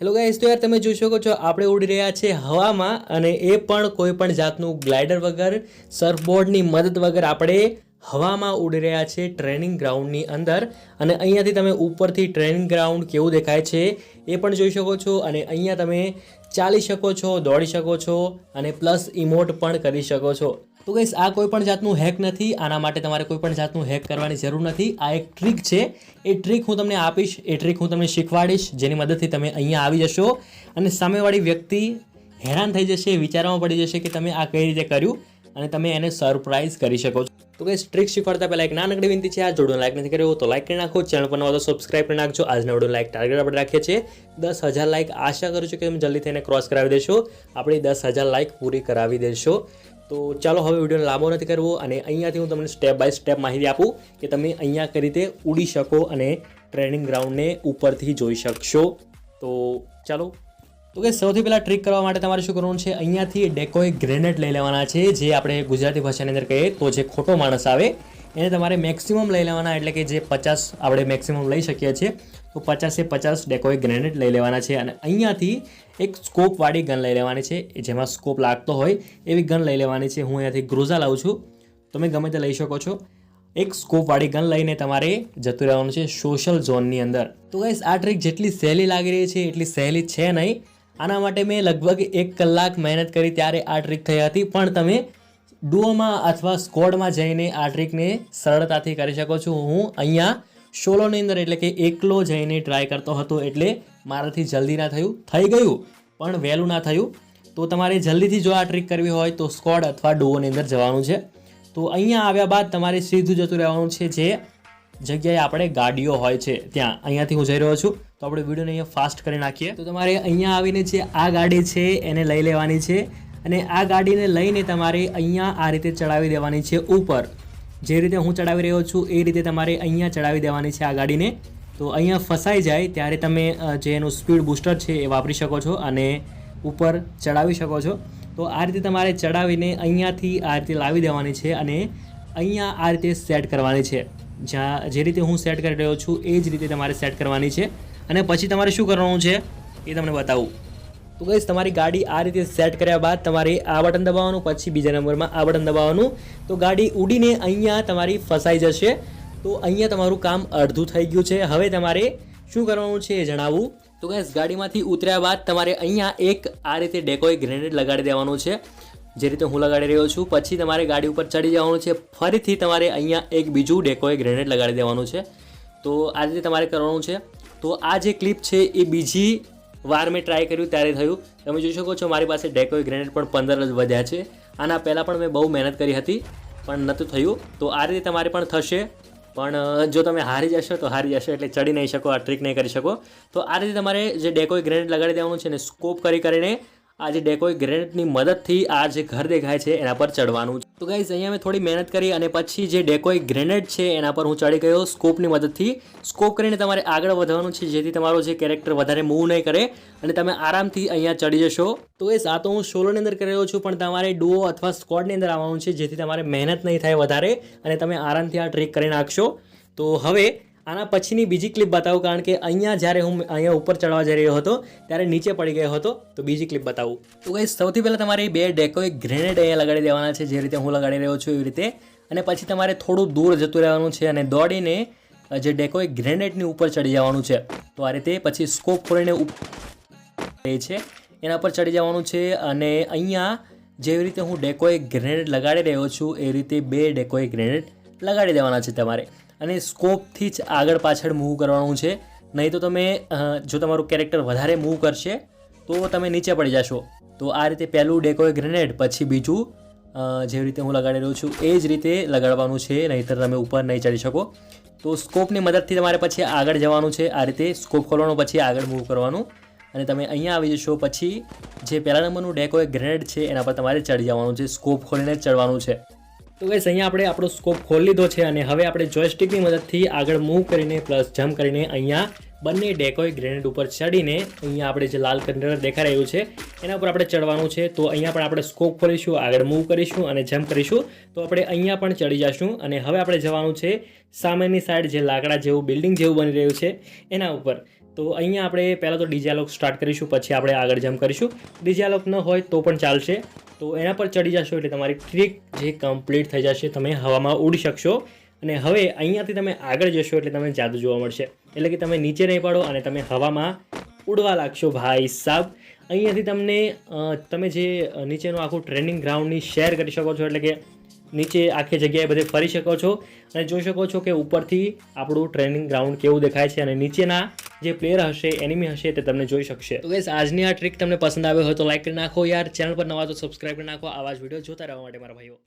Hello guys તો યાર તમે જોઈ શકો છો, આપણે ઉડી રહ્યા છે હવામાં અને એ પણ કોઈ પણ જાતનું ગ્લાઇડર વગર સર્ફબોર્ડની મદદ વગર આપણે હવામાં ઉડી રહ્યા છે ટ્રેનિંગ ગ્રાઉન્ડની અંદર. અને અહીંયાથી તમે ઉપરથી ટ્રેનિંગ ગ્રાઉન્ડ કેવું દેખાય છે એ પણ જોઈ શકો છો અને અહીંયા તમે ચાલી શકો છો, દોડી શકો છો અને પ્લસ ઇમોટ પણ કરી શકો છો. તો ગઈશ આ કોઈ પણ જાતનું હેક નથી, આના માટે તમારે કોઈ પણ જાતનું હેક કરવાની જરૂર નથી. આ એક ટ્રીક છે. એ ટ્રીક હું તમને આપીશ, એ ટ્રીક હું તમને શીખવાડીશ, જેની મદદથી તમે અહીંયા આવી જશો અને સામેવાળી વ્યક્તિ હેરાન થઈ જશે, વિચારવામાં પડી જશે કે તમે આ કઈ રીતે કર્યું અને તમે એને સરપ્રાઈઝ કરી શકો છો. તો ગઈસ ટ્રીક શીખવાડતા પહેલાં એક નાનકડી વિનંતી છે. આ જોડો લાઈક નથી કર્યો તો લાઈક કરી નાખો. ચેનલ પર નવા તો સબસ્ક્રાઈબ કરી નાખજો. આજના વીડિયો લાઈક ટાર્ગેટ આપણે રાખીએ છીએ. દસ હજાર લાઈક આશા કરું છું કે તમે જલ્દી થઈને ક્રોસ કરાવી દેશો. આપણી દસ હજાર લાઈક પૂરી કરાવી દેશો. તો ચાલો હવે વીડિયો લાંબો નથી કરવો અને અહીંયાથી હું તમને સ્ટેપ બાય સ્ટેપ માહિતી આપું કે તમે અહીંયા કઈ રીતે ઉડી શકો અને ટ્રેનિંગ ગ્રાઉન્ડને ઉપરથી જોઈ શકશો. તો ચાલો. તો કે સૌથી પહેલાં ટ્રીક કરવા માટે તમારે શું કરવાનું છે? અહીંયાથી ડેકોએ ગ્રેનેડ લઈ લેવાના છે, જે આપણે ગુજરાતી ભાષાની અંદર કહીએ તો જે ખોટો માણસ આવે, એને તમારે મેક્સિમમ લઈ લેવાના, એટલે કે જે પચાસ આપણે મેક્સિમમ લઈ શકીએ છીએ. તો પચાસે પચાસ ડેકોએ ગ્રેનેડ લઈ લેવાના છે અને અહીંયાથી એક સ્કોપવાળી ગન લઈ લેવાની છે. જેમાં સ્કોપ લાગતો હોય એવી ગન લઈ લેવાની છે. હું અહીંયાથી ગ્રોઝા લાવું છું. તમે ગમે તે લઈ શકો છો. એક સ્કોપવાળી ગન લઈને તમારે જતું રહેવાનું છે સોશિયલ ઝોનની અંદર. તો ગાઈસ આ ટ્રીક જેટલી સહેલી લાગી રહી છે, એટલી સહેલી છે નહીં. આના માટે મેં લગભગ એક કલાક મહેનત કરી ત્યારે આ ટ્રીક થઈ હતી. પણ તમે ડુઓમાં અથવા સ્કોડમાં જઈને આ ટ્રીકને સરળતાથી કરી શકો છો. હું અહીંયા સોલોની અંદર એટલે કે એકલો જઈને ટ્રાય કરતો હતો એટલે મારાથી જલ્દી ના થયું. થઈ ગયું, પણ વહેલું ના થયું. તો તમારે જલ્દીથી જો આ ટ્રીક કરવી હોય તો સ્કોડ અથવા ડોઓની અંદર જવાનું છે. તો અહીંયા આવ્યા બાદ તમારે સીધું જતું રહેવાનું છે જે જગ્યાએ આપણે ગાડીઓ હોય છે, ત્યાં. અહીંયાથી હું જઈ રહ્યો છું. તો આપણે વિડીયોને અહીંયા ફાસ્ટ કરી નાખીએ. તો તમારે અહીંયા આવીને જે આ ગાડી છે એને લઈ લેવાની છે અને આ ગાડીને લઈને તમારે અહીંયા આ રીતે ચડાવી દેવાની છે ઉપર. જે રીતે હું ચડાવી રહ્યો છું, એ રીતે તમારે અહીંયા ચડાવી દેવાની છે આ ગાડીને. તો અહીંયા ફસાઈ જાય ત્યારે તમે જે એનું સ્પીડ બૂસ્ટર છે એ વાપરી શકો છો અને ઉપર ચડાવી શકો છો. તો આ રીતે તમારે ચડાવીને અહીંયાથી આ રીતે લાવી દેવાની છે અને અહીંયા આ રીતે સેટ કરવાની છે. જ્યાં, જે રીતે હું સેટ કરી રહ્યો છું, એ જ રીતે તમારે સેટ કરવાની છે. અને પછી તમારે શું કરવાનું છે, એ તમને બતાવું. તો ગઈશ તમારી ગાડી આ રીતે સેટ કર્યા બાદ તમારે આ બટન દબાવવાનું, પછી બીજા નંબરમાં આ બટન દબાવવાનું. તો ગાડી ઉડીને અહીંયા તમારી ફસાઈ જશે. તો અહીંયા તમારું કામ અડધું થઈ ગયું છે. હવે તમારે શું કરવાનું છે એ જણાવવું તો ગઈશ ગાડીમાંથી ઉતર્યા બાદ તમારે અહીંયા એક આ રીતે ડેકોય ગ્રેનેડ લગાડી દેવાનું છે. જે રીતે હું લગાડી રહ્યો છું. પછી તમારે ગાડી ઉપર ચડી જવાનું છે. ફરીથી તમારે અહીંયા એક બીજું ડેકોય ગ્રેનેડ લગાડી દેવાનું છે. તો આ રીતે તમારે કરવાનું છે. તો આ જે ક્લિપ છે એ બીજી વાર મેં ટ્રાય કર્યું, ત્યારે થયું. તમે જોઈ શકો છો, મારી પાસે ડેકોય ગ્રેનેડ પણ પંદર જ વધ્યા છે. આના પહેલાં પણ મેં બહુ મહેનત કરી હતી, પણ નહોતું થયું. તો આ રીતે તમારે પણ થશે. પણ જો તમે હારી જશો, તો હારી જશો, એટલે ચડી નહીં શકો, આ ટ્રીક નહીં કરી શકો. તો આ રીતે તમારે જે ડેકોય ગ્રેનેડ લગાડી દેવાનું છે ને સ્કોપ કરી કરીને આ જે ડેકોય ગ્રેનેટની મદદથી આ જે ઘર દેખાય છે એના પર ચડવાનું છે. તો ગાઈઝ અહીંયા મેં થોડી મહેનત કરી અને પછી જે ડેકોય ગ્રેનેડ છે એના પર હું ચડી ગયો સ્કોપની મદદથી. સ્કોપ કરીને તમારે આગળ વધવાનું છે, જેથી તમારો જે કેરેક્ટર વધારે મૂવ નહીં કરે અને તમે આરામથી અહીંયા ચડી જશો. તો એ આ તો હું સોલોની અંદર કરી રહ્યો છું, પણ તમારે ડુઓ અથવા સ્કોડની અંદર આવવાનું છે, જેથી તમારે મહેનત નહીં થાય વધારે અને તમે આરામથી આ ટ્રીક કરી નાખશો. તો હવે આના પછીની બીજી ક્લિપ બતાવું કારણ કે અહીંયા જ્યારે હું અહીંયા ઉપર ચડવા જઈ રહ્યો હતો, ત્યારે નીચે પડી ગયો હતો, તો બીજી ક્લિપ બતાવું. તો ગાઈસ સૌથી પહેલાં તમારે બે ડેકોય ગ્રેનેડ અહીંયા લગાડી દેવાના છે, જે રીતે હું લગાડી રહ્યો છું એવી રીતે. અને પછી તમારે થોડું દૂર જતું રહેવાનું છે અને દોડીને જે ડેકોય ગ્રેનેડની ઉપર ચડી જવાનું છે. તો આ રીતે પછી સ્કોપ ખોલીને એ છે. એના પર ચડી જવાનું છે અને અહીંયા જેવી રીતે હું ડેકોએ ગ્રેનેડ લગાડી રહ્યો છું, એ રીતે બે ડેકોએ ગ્રેનેડ લગાડી દેવાના છે તમારે. અને સ્કોપથી જ આગળ પાછળ મૂવ કરવાનું છે. નહીં તો તમે જો તમારું કેરેક્ટર વધારે મૂવ કરશે, તો તમે નીચે પડી જશો. તો આ રીતે પહેલું ડેકોય ગ્રેનેડ પછી બીજું જેવી રીતે હું લગાડી રહ્યો છું, એ જ રીતે લગાડવાનું છે, નહીંતર તમે ઉપર નહીં ચડી શકો. તો સ્કોપની મદદથી તમારે પછી આગળ જવાનું છે, આ રીતે સ્કોપ ખોલવાનો, પછી આગળ મૂવ કરવાનું. અને તમે અહીંયા આવી જશો, પછી જે પહેલા નંબરનું ડેકો ગ્રેનેડ છે, એના પર તમારે ચડી જવાનું છે સ્કોપ ખોલીને ચડવાનું છે. તો ગઈસ અહીંયા આપણે આપણો સ્કોપ ખોલી લીધો છે અને હવે આપણે જોયસ્ટિકની મદદથી આગળ મૂવ કરીને પ્લસ જમ્પ કરીને અહીંયા બંને ડેકોય ગ્રેનેડ ઉપર ચડીને અહીંયા આપણે જે લાલ કન્ટેનર દેખાઈ રહ્યું છે, એના ઉપર આપણે ચડવાનું છે. તો અહીંયા પણ આપણે સ્કોપ ખોલીશું, આગળ મૂવ કરીશું અને જમ્પ કરીશું. તો આપણે અહીંયા પણ ચડી જશું અને હવે આપણે જવાનું છે સામેની સાઈડ જે લાકડા જેવું બિલ્ડિંગ જેવું બની રહ્યું છે, એના ઉપર. તો અહીંયા આપણે પહેલાં તો ડિજાલોક સ્ટાર્ટ કરીશું, પછી આપણે આગળ જમ્પ કરીશું. ડિજાલોક ન હોય તો પણ ચાલશે. તો એના પર ચડી જશો એટલે તમારી ટ્રીક જે કમ્પ્લીટ થઈ જશે, તમે હવામાં ઉડી શકશો. અને હવે અહીંયાથી તમે આગળ જશો એટલે તમને જાદુ જોવા મળશે. એટલે કે તમે નીચે નહીં પડો અને તમે હવામાં ઉડવા લાગશો, ભાઈ સાહેબ અહીંયાથી તમને તમે જે નીચેનું આખું ટ્રેનિંગ ગ્રાઉન્ડની શેર કરી શકો છો, એટલે કે નીચે આખી જગ્યાએ બધે ફરી શકો છો. અને જોઈ શકો છો કે ઉપરથી આપણું ટ્રેનિંગ ગ્રાઉન્ડ કેવું દેખાય છે અને નીચેના જે પ્લેયર હશે એનિમી હશે, તે તમને જોઈ શકશે. તો ગેસ આજની આ ટ્રીક તમને પસંદ આવ્યો હોય તો લાઈક કરી નાખો યાર. ચેનલ પર નવા તો સબસ્ક્રાઈબ કરી નાખો. આવા જ વીડિયો જોતા રહેવા માટે મારા ભાઈઓ.